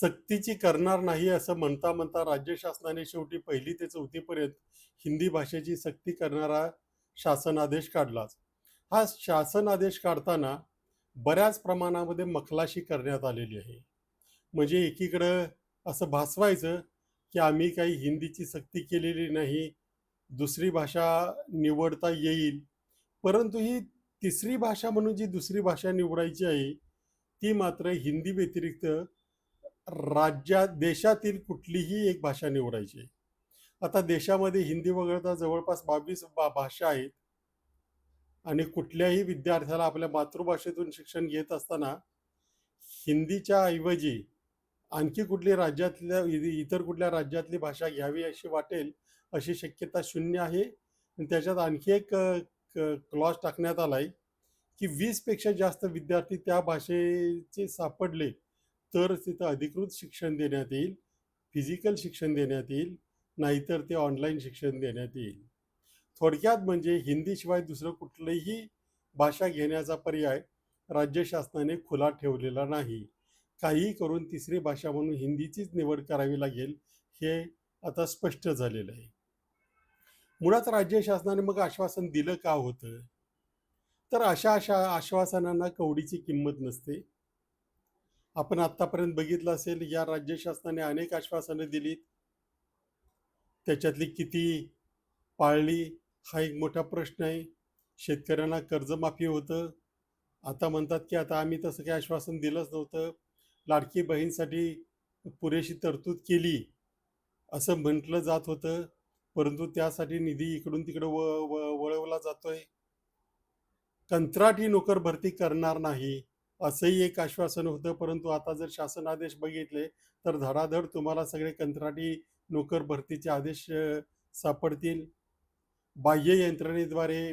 सक्तीची करणार नाही असं म्हणता म्हणता राज्य शासनाने शेवटी पहिली ते चौथीपर्यंत हिंदी भाषेची सक्ती करणारा शासन आदेश काढलाच. हा शासन आदेश काढताना बऱ्याच प्रमाणामध्ये मखलाशी करण्यात आलेली आहे. म्हणजे एकीकडं असं भासवायचं की आम्ही काही हिंदीची सक्ती केलेली नाही दुसरी भाषा निवडता येईल. परंतु ही तिसरी भाषा म्हणून जी दुसरी भाषा निवडायची आहे ती मात्र हिंदी व्यतिरिक्त राज्यात देशातील कुठलीही एक भाषा निवडायची आहे. आता देशामध्ये हिंदी वगळता जवळपास बावीस बा भाषा आहेत. आणि कुठल्याही विद्यार्थ्याला आपल्या मातृभाषेतून शिक्षण घेत असताना हिंदीच्या ऐवजी आणखी कुठली राज्यातल्या इ- इतर कुठल्या राज्यातली भाषा घ्यावी अशी वाटेल अशी शक्यता शून्य आहे. आणि त्याच्यात आणखी एक क्लॉज टाकण्यात आला आहे की वीसपेक्षा जास्त विद्यार्थी त्या भाषेचे सापडले तर तिथं अधिकृत शिक्षण देण्यात येईल फिजिकल शिक्षण देण्यात येईल नाहीतर ते ऑनलाईन शिक्षण देण्यात येईल. थोडक्यात म्हणजे हिंदीशिवाय दुसरं कुठलंही भाषा घेण्याचा पर्याय राज्य शासनाने खुला ठेवलेला नाही. काहीही करून तिसरी भाषा म्हणून हिंदीचीच निवड करावी लागेल हे आता स्पष्ट झालेलं आहे. मुळात राज्य शासनाने मग आश्वासन दिलं का होतं? तर अशा अशा आश्वासनांना कवडीची किंमत नसते. आपण आत्तापर्यंत बघितलं असेल या राज्य शासनाने अनेक आश्वासनं दिलीत. त्याच्यातली किती पाळली हा एक मोठा प्रश्न आहे. शेतकऱ्यांना कर्जमाफी होतं. आता म्हणतात की आता आम्ही तसं काही आश्वासन दिलंच नव्हतं. लाडकी बहीणसाठी पुरेशी तरतूद केली असं म्हटलं जात होतं. परंतु त्यासाठी निधी इकडून तिकडं व व वळवला जातोय. कंत्राटी नोकर भरती करणार नाही. असंही एक आश्वासन होतं. परंतु आता जर शासन आदेश बघितले तर धडाधड तुम्हाला सगळे कंत्राटी नोकर भरतीचे आदेश सापडतील. बाह्य यंत्रणेद्वारे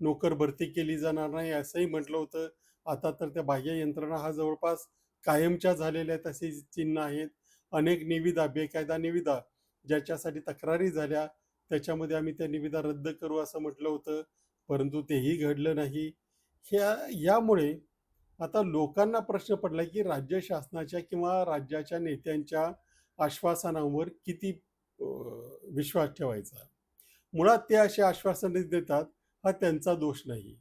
नोकर भरती केली जाणार नाही असंही म्हटलं होतं. आता तर त्या बाह्य यंत्रणा हा जवळपास कायमच्या झालेल्या आहेत चिन्ह आहेत. अनेक निविदा बेकायदा निविदा ज्याच्यासाठी तक्रारी झाल्या त्याच्यामध्ये आम्ही त्या निविदा रद्द करू असं म्हटलं होतं. परंतु तेही घडलं नाही. ह्या यामुळे आता लोकांना प्रश्न पडला की राज्य शासनाच्या किंवा राज्याच्या नेत्यांच्या आश्वासनांवर किती विश्वास ठेवायचा? मुळात ते असे आश्वासने देतात हा त्यांचा दोष नाही.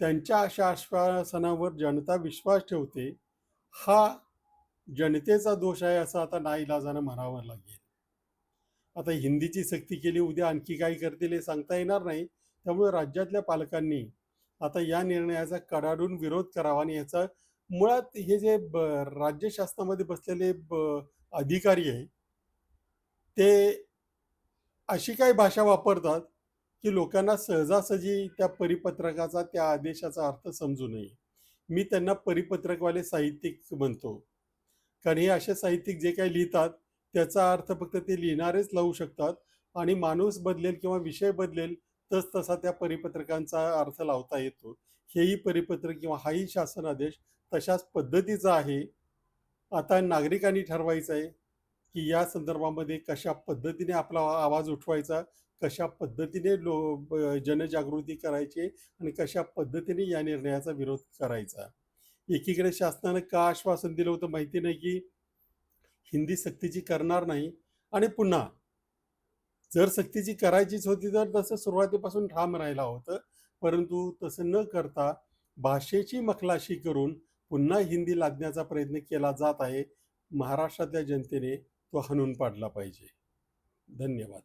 त्यांच्या अशा आश्वासनावर जनता विश्वास ठेवते हा जनतेचा दोष आहे असं आता नाईलाजानं म्हणावं लागेल. आता हिंदीची सक्ती केली उद्या आणखी काय करतील हे सांगता येणार नाही. त्यामुळे राज्यातल्या पालकांनी आता या निर्णयाचा कडाडून विरोध करावा आणि याचा मुळात हे जे ब राज्य शासनामध्ये बसलेले अधिकारी आहे ते अशी काही भाषा वापरतात की लोकांना सहजासहजी त्या परिपत्रकाचा त्या आदेशाचा अर्थ समजू नये. मी त्यांना परिपत्रकवाले साहित्यिक म्हणतो. कारण हे असे साहित्यिक जे काही लिहितात त्याचा अर्थ फक्त ते लिहिणारेच लावू शकतात आणि माणूस बदलेल किंवा विषय बदलेल तस तसा त्या परिपत्रकांचा अर्थ लावता येतो. हेही परिपत्रक किंवा हाही शासन आदेश तशाच पद्धतीचा आहे. आता नागरिकांनी ठरवायचं आहे की या संदर्भामध्ये कशा पद्धतीने आपला आवाज उठवायचा कशा पद्धतीने लो ब- जनजागृती करायची आणि कशा पद्धतीने या निर्णयाचा विरोध करायचा. एकीकडे शासनानं का आश्वासन दिलं होतं माहिती नाही की हिंदी सक्तीची करणार नाही आणि पुन्हा जर सक्तीची करायचीच होती तर तसं सुरुवातीपासून ठाम राहिला होतं. परंतु तसं न करता भाषेची मखलाशी करून पुन्हा हिंदी लादण्याचा प्रयत्न केला जात आहे. महाराष्ट्रातल्या जनतेने तो हाणून पाडला पाहिजे. धन्यवाद.